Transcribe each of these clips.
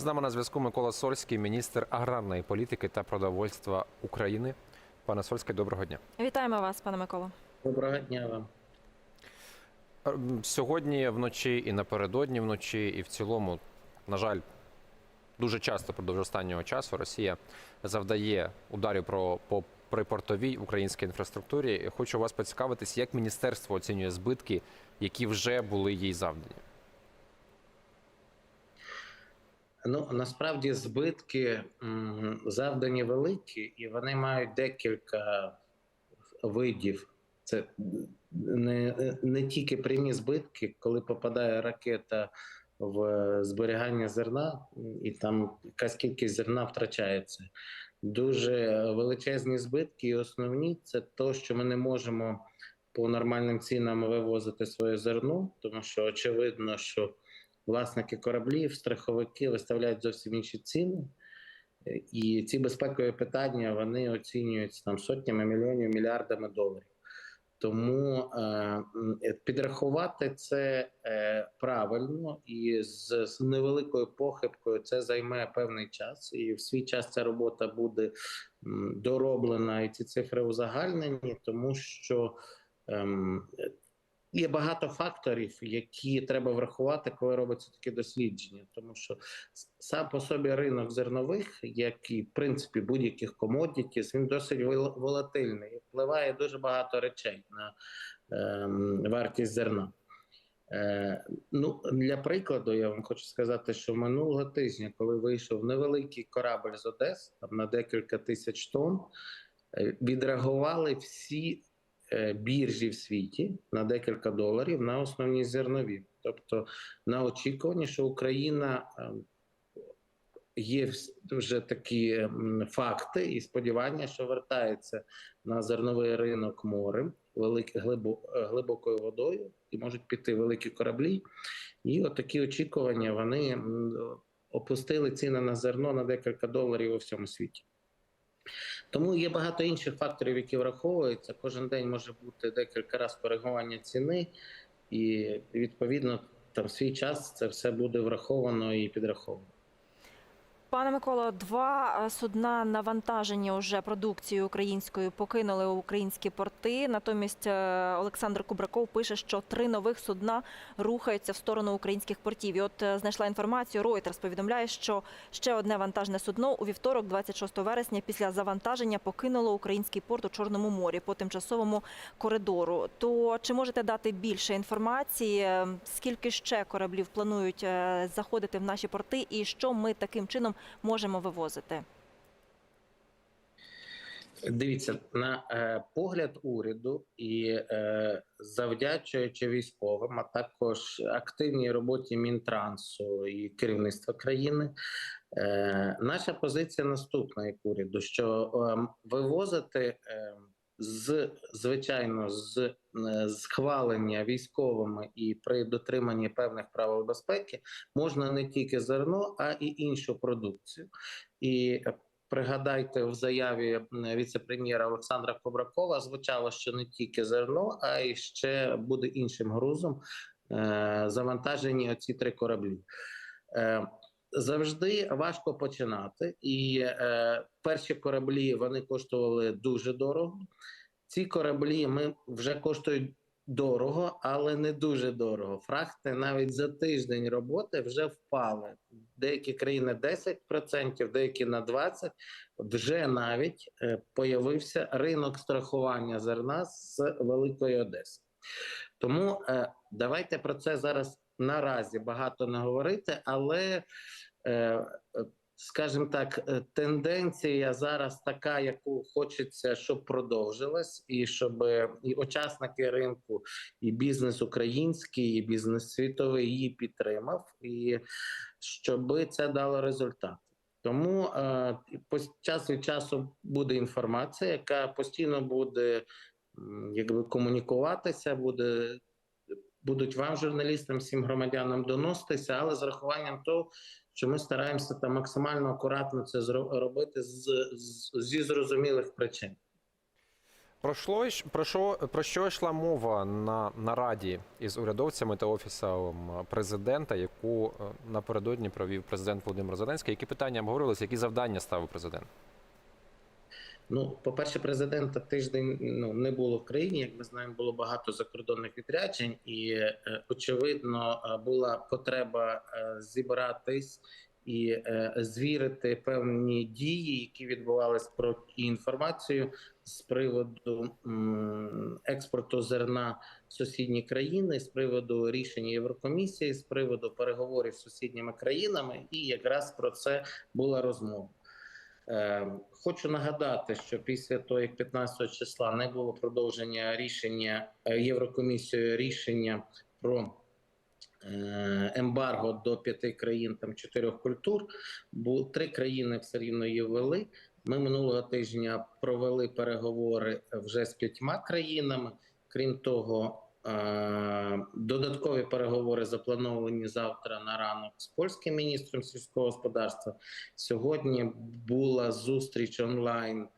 З нами на зв'язку Микола Сольський, міністр аграрної політики та продовольства України. Пане Сольський, доброго дня. Вітаємо вас, пане Миколо. Доброго дня вам. Сьогодні вночі і напередодні вночі, і в цілому, на жаль, дуже часто продовж останнього часу Росія завдає ударів про по припортовій українській інфраструктурі. Хочу вас поцікавитись, як міністерство оцінює збитки, які вже були їй завдані. Ну насправді збитки завдані великі, і вони мають декілька видів. Це не, не тільки прямі збитки, коли попадає ракета в зберігання зерна, і там якась кількість зерна втрачається. Дуже величезні збитки, і основні це то, що ми не можемо по нормальним цінам вивозити своє зерно, тому що очевидно, що власники кораблів, страховики виставляють зовсім інші ціни. Е, І ці безпекові питання вони оцінюються там сотнями мільйонів, мільярдами доларів. Тому е, е, підрахувати це е, правильно і з, з невеликою похибкою це займе певний час, і в свій час ця робота буде дороблена, і ці цифри узагальнені, тому що ем, Є багато факторів, які треба врахувати, коли робиться таке дослідження, тому що сам по собі ринок зернових, як і в принципі будь-яких комодітів, він досить вол- волатильний. Впливає дуже багато речей на ем, вартість зерна. Е, ну, для прикладу, я вам хочу сказати, що минулого тижня, коли вийшов невеликий корабль з Одеси, там на декілька тисяч тонн, е, відреагували всі е, біржі в світі на декілька доларів на основні зернові. Тобто на очікуванні, що Україна е, є вже такі факти і сподівання, що вертається на зерновий ринок морем, велик, глибо, е, глибокою водою, і можуть піти великі кораблі. І от такі очікування вони опустили ціни на зерно на декілька доларів у всьому світі. Тому є багато інших факторів, які враховуються. Кожен день може бути декілька разів коригування ціни, і відповідно там свій час це все буде враховано і підраховано. Пане Миколо, два е, судна навантажені уже продукцією українською покинули українські порти. Натомість е, Олександр Кубраков пише, що три нових судна рухаються в сторону українських портів. І от е, знайшла інформацію. Reuters повідомляє, що ще одне вантажне судно у вівторок, 26 вересня, після завантаження покинуло український порт у Чорному морі по тимчасовому коридору. То чи можете дати більше інформації? Скільки ще кораблів планують заходити в наші порти, і що ми таким чином можемо вивозити? Дивіться на е, погляд уряду і е, завдячуючи військовим, а також активній роботі Мінтрансу і керівництва країни. Е, наша позиція наступна як уряду: що е, вивозити е, з звичайно з е, схвалення військовими і при дотриманні певних правил безпеки можна не тільки зерно, а і іншу продукцію. І е, Пригадайте в заяві м, віце-прем'єра Олександра Кобракова звучало, що не тільки зерно, а й ще буде іншим грузом е, завантажені оці три кораблі. Завжди важко починати, і е, перші кораблі вони коштували дуже дорого. Ці кораблі ми вже коштують дорого, але не дуже дорого. Фрахти навіть за тиждень роботи вже впали. Деякі країни 10%, деякі на 20%. Вже навіть е, появився ринок страхування зерна з Великої Одеси. Тому е, давайте про це зараз наразі багато не говорити, але е, скажімо так, е, тенденція зараз така, яку хочеться, щоб продовжилась, і щоб е, і учасники ринку, і бізнес український, і бізнес світовий її підтримав, і щоб це дало результат. Тому е, час від часу буде інформація, яка постійно буде якби комунікуватися, буде будуть вам, журналістам, всім громадянам доноситися, але з рахуванням того, що ми стараємося там максимально акуратно це зро- робити з, з, зі зрозумілих причин. Про що, про, що, про що йшла мова на нараді із урядовцями та офісом президента, яку е, напередодні провів президент Володимир Зеленський? Які питання обговорювалися, які завдання ставив президент? Ну, по-перше, президента тиждень ну, не було в країні. Як ми знаємо, було багато закордонних відряджень, і е, очевидно е, була потреба е, зібратись і звірити певні дії, які відбувались про інформацію з приводу експорту зерна в сусідні країни, з приводу рішення Єврокомісії, з приводу переговорів з сусідніми країнами, і якраз про це була розмова. Е, Хочу нагадати, що після того, як 15 числа не було продовження рішення е, Єврокомісією рішення про е, ембарго до п'яти країн там чотирьох культур, бо три країни все рівно її ввели. Ми минулого тижня провели переговори вже з п'ятьма країнами. Крім того, додаткові переговори заплановані завтра на ранок з польським міністром сільського господарства. Сьогодні була зустріч онлайн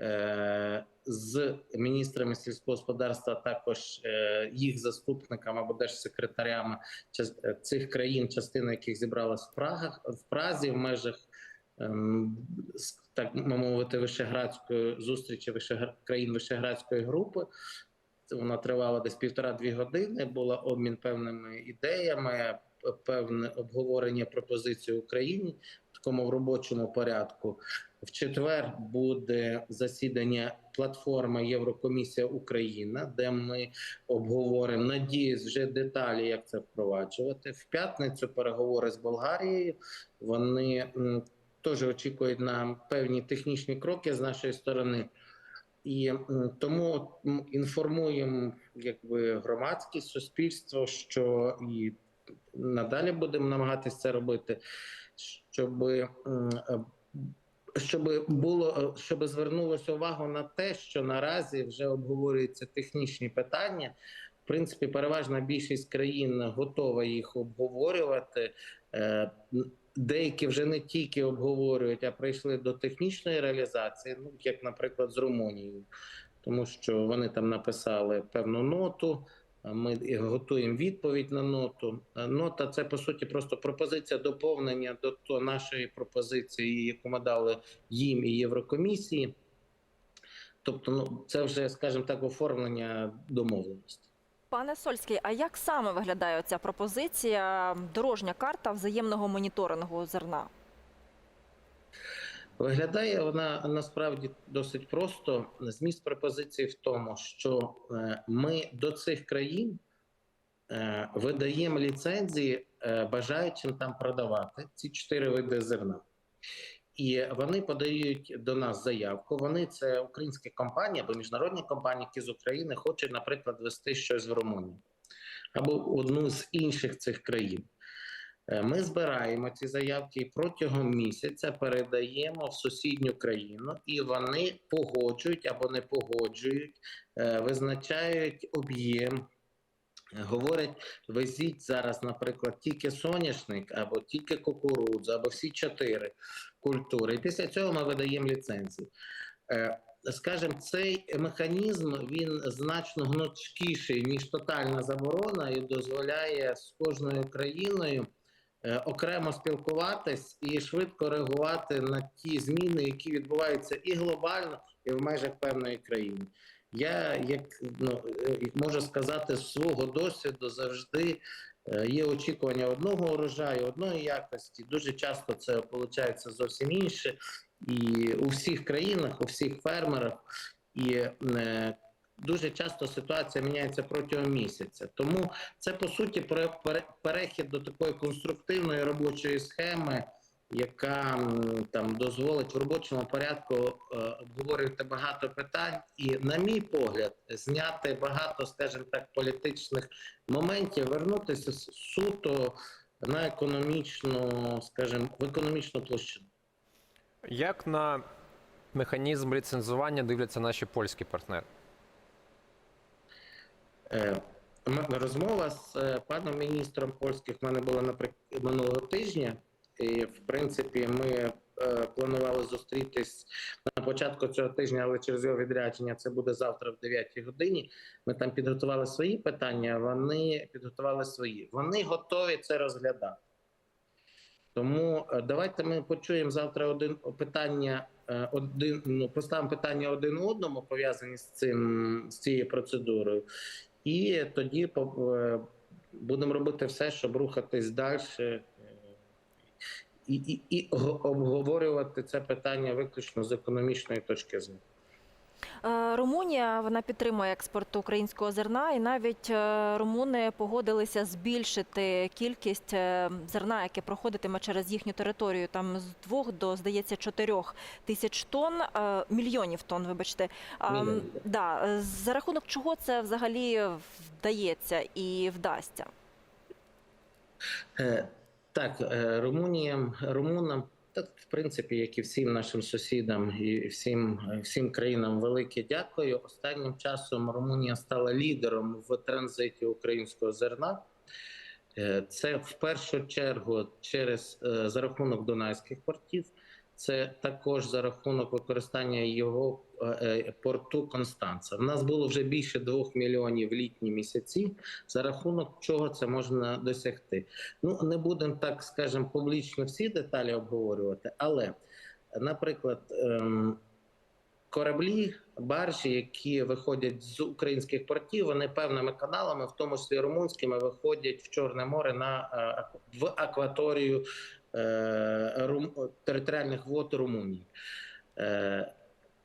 е, з міністрами сільського господарства, також е, їх заступниками або держсекретарями е, цих країн, частина яких зібралась в Прагах в Празі в межах. ем, Так мовити, вишеградської зустрічі країн Вишеградської групи. Вона тривала десь півтора-дві години. Була обмін певними ідеями, певне обговорення пропозицій Україні в такому в робочому порядку. В четвер буде засідання платформи Єврокомісія Україна, де ми обговоримо надіюсь вже деталі, як це впроваджувати. В п'ятницю переговори з Болгарією. Вони теж очікують на певні технічні кроки з нашої сторони. І тому інформуємо якби громадськість, суспільство, що і надалі будемо намагатися це робити, щоб, щоб було щоб звернулося увагу на те, що наразі вже обговорюються технічні питання. В принципі, переважна більшість країн готова їх обговорювати. Е, Деякі вже не тільки обговорюють, а прийшли до технічної реалізації, ну як, наприклад, з Румунією, тому що вони там написали певну ноту. Ми готуємо відповідь на ноту. Нота це по суті просто пропозиція доповнення до нашої пропозиції, яку ми дали їм і Єврокомісії. Тобто, ну це вже, скажімо так, оформлення домовленості. Пане Сольський, а як саме виглядає ця пропозиція, дорожня карта взаємного моніторингу зерна? Виглядає вона насправді досить просто. Зміст пропозиції в тому, що е, ми до цих країн е, видаємо ліцензії е, бажаючим там продавати ці чотири види зерна. І вони подають до нас заявку. Вони це українські компанії або міжнародні компанії, які з України хочуть, наприклад, вести щось в Румунію або одну з інших цих країн. Е, Ми збираємо ці заявки і протягом місяця передаємо в сусідню країну, і вони погоджують або не погоджують, е, визначають об'єм. Говорять, везіть зараз, наприклад, тільки соняшник, або тільки кукурудзу, або всі чотири культури. І після цього ми видаємо ліцензії. Е, Скажімо, цей механізм він значно гнучкіший ніж тотальна заборона, і дозволяє з кожною країною е, окремо спілкуватись і швидко реагувати на ті зміни, які відбуваються і глобально, і в межах певної країни. Я, як ну, е, можу сказати, з свого досвіду завжди є очікування одного урожаю, одної якості. Дуже часто це виходить зовсім інше. І у всіх країнах, у всіх фермерах, і е, дуже часто ситуація міняється протягом місяця. Тому це по суті пере- пере- перехід до такої конструктивної робочої схеми, яка там дозволить в робочому порядку е, обговорювати багато питань, і, на мій погляд, зняти багато, скажімо так, політичних моментів, вернутися суто на економічну, скажімо, в економічну площину. Як на механізм ліцензування дивляться наші польські партнери? Е, Розмова з е, паном міністром польських в мене була наприк... минулого тижня, і в принципі ми е, планували зустрітись на початку цього тижня, але через його відрядження це буде завтра в 9 годині. Ми там підготували свої питання, вони підготували свої. Вони готові це розглядати. Тому е, давайте ми почуємо завтра один питання. е, Один ну поставимо питання один одному пов'язані з цим з цією процедурою, і тоді будемо робити все, щоб рухатись далі і, і, і обговорювати це питання виключно з економічної точки зору. Е, Румунія вона підтримує експорт українського зерна, і навіть е, румуни погодилися збільшити кількість е, зерна, яке проходитиме через їхню територію, там з двох до здається чотирьох тисяч тонн, мільйонів тонн. Вибачте, А, Мільйонів. да, за рахунок чого це взагалі вдається і вдасться? Е, Так, е, Румуніям, румунам, та в принципі, як і всім нашим сусідам і всім, всім країнам, велике дякую. Останнім часом Румунія стала лідером в транзиті українського зерна. Е, Це в першу чергу через е, за рахунок донайських портів. Це також за рахунок використання його е, е, порту Констанца. В нас було вже більше двох мільйонів літні місяці. За рахунок чого це можна досягти. Ну не будемо так, скажемо, публічно всі деталі обговорювати, але, наприклад, ем, кораблі, баржі, які виходять з українських портів, вони певними каналами, в тому числі румунськими, виходять в Чорне море на е, в акваторію е, територіальних вод Румунії.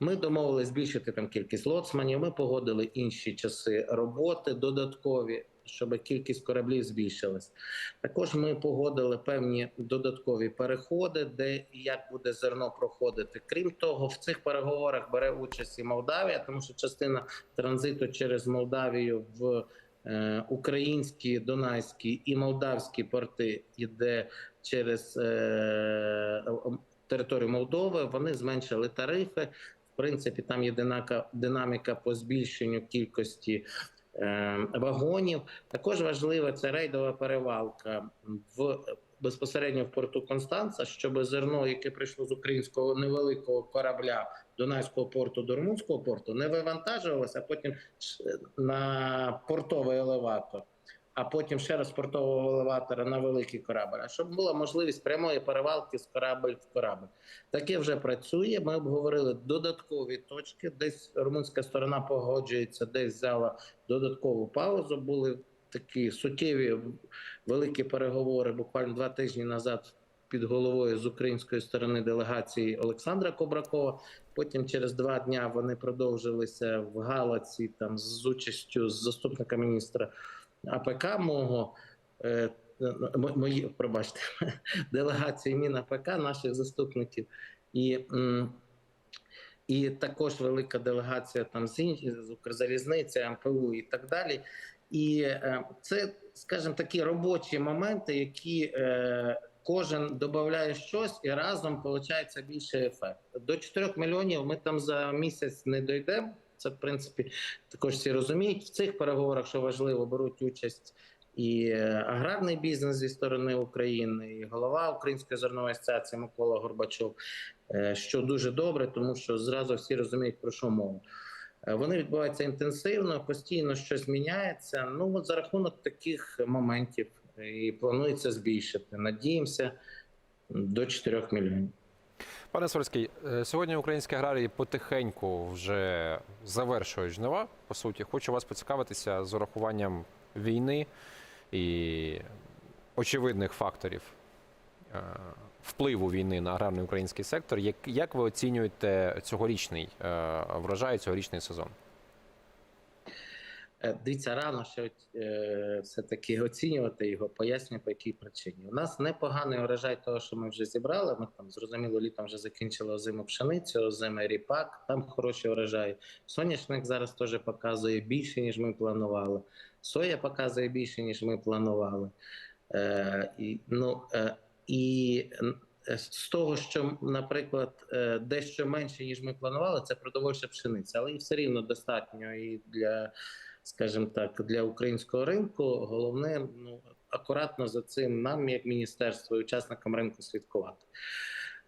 Ми домовились збільшити там кількість лоцманів. Ми погодили інші часи роботи додаткові, щоб кількість кораблів збільшилась. Також ми погодили певні додаткові переходи, де і як буде зерно проходити. Крім того, в цих переговорах бере участь і Молдавія, тому що частина транзиту через Молдавію в е, українські, донайські і молдавські порти йде через е, територію Молдови. Вони зменшили тарифи. Принципі, там є динаміка по збільшенню кількості е, вагонів. Також важлива це рейдова перевалка в безпосередньо в порту Констанца, щоб зерно, яке прийшло з українського невеликого корабля Дунайського порту до Румунського порту, не вивантажувалося, а потім на портовий елеватор. А потім ще раз портового елеватора на великий корабль, а щоб була можливість прямої перевалки з корабель в корабель. Таке вже працює. Ми обговорили додаткові точки. Десь румунська сторона погоджується, десь взяла додаткову паузу. Були такі суттєві великі переговори буквально два тижні назад під головою з української сторони делегації Олександра Кобракова. Потім через два дня вони продовжилися в Галаці там з участю з заступника міністра АПК мого. е, Мої, пробачте, делегації МінАПК, наших заступників, і, і також велика делегація там з ін- з Укрзалізниці, МПУ і так далі. І е, це, скажімо, такі робочі моменти, які е, кожен додає щось, і разом виходить більший ефект. До 4 мільйонів ми там за місяць не дійдемо. Це в принципі також всі розуміють. В цих переговорах, що важливо, беруть участь і е, аграрний бізнес зі сторони України, і голова Української зернової асоціації Микола Горбачов, е, що дуже добре, тому що зразу всі розуміють про що мова. Е, Вони відбуваються інтенсивно, постійно щось міняється. Ну от за рахунок таких моментів і планується збільшити. Надіємося до 4 мільйонів. Пане Сольський, е, сьогодні українські аграрії потихеньку вже завершують жнива. По суті, хочу вас поцікавитися з урахуванням війни і очевидних факторів е, впливу війни на аграрний український сектор. Як, ви оцінюєте цьогорічний е, врожай, цьогорічний сезон? Е, Дивіться, рано ще е, все-таки оцінювати його, пояснюю, по якій причині. У нас непоганий урожай того, що ми вже зібрали. Ми там зрозуміло, літом вже закінчили озиму пшеницю, озимий ріпак, там хороші урожаї. Соняшник зараз теж показує більше, ніж ми планували. Соя показує більше, ніж ми планували. Е, і, ну, е, і е, з того, що, наприклад, дещо менше, ніж ми планували, це продовольча пшениця, але і все рівно достатньо і для скажімо так, для українського ринку. Головне ну акуратно за цим нам, як міністерство і учасникам ринку, слідкувати.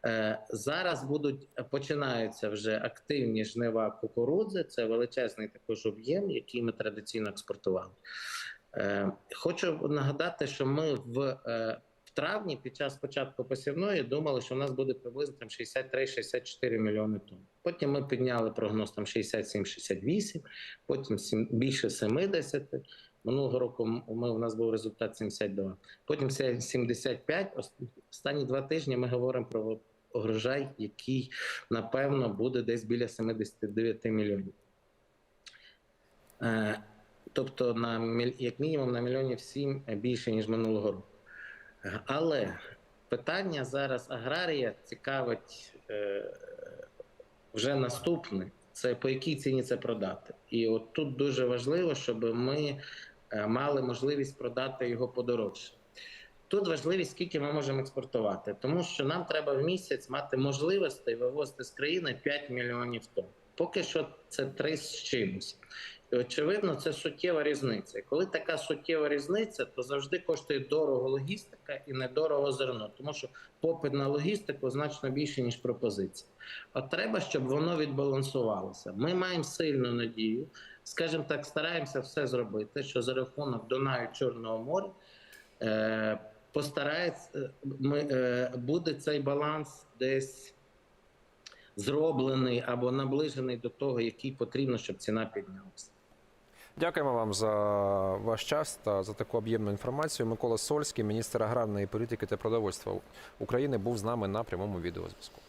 Е, Зараз будуть починаються вже активні жнива кукурудзи. Це величезний також об'єм, який ми традиційно експортували. Е, Хочу нагадати, що ми в, е, в травні під час початку посівної думали, що у нас буде приблизно там 63-64 мільйони тонн. Потім ми підняли прогноз там 67-68, потім сім- більше 70. Минулого року ми, у нас був результат 72. Потім 75. Останні два тижні ми говоримо про урожай, який напевно буде десь біля 79 мільйонів. Е, Тобто, на як мінімум на мільйонів 7 більше ніж минулого року. Але питання зараз аграрія цікавить е, вже наступне: це по якій ціні це продати. І от тут дуже важливо, щоб ми е, мали можливість продати його подорожче. Тут важливість, скільки ми можемо експортувати, тому що нам треба в місяць мати можливості вивозити з країни 5 мільйонів тонн. Поки що це 3 з чимось. І очевидно, це суттєва різниця. І Коли така суттєва різниця, то завжди коштує дорого логістика і недорого зерно, тому що попит на логістику значно більше, ніж пропозиція. А треба, щоб воно відбалансувалося. Ми маємо сильну надію, скажімо так, стараємося все зробити, що за рахунок Дунаю Чорного моря е, постарається, е, ми, е, буде цей баланс десь зроблений або наближений до того, який потрібно, щоб ціна піднялася. Дякуємо вам за ваш час та за таку об'ємну інформацію. Микола Сольський, міністр аграрної політики та продовольства України, був з нами на прямому відеозв'язку.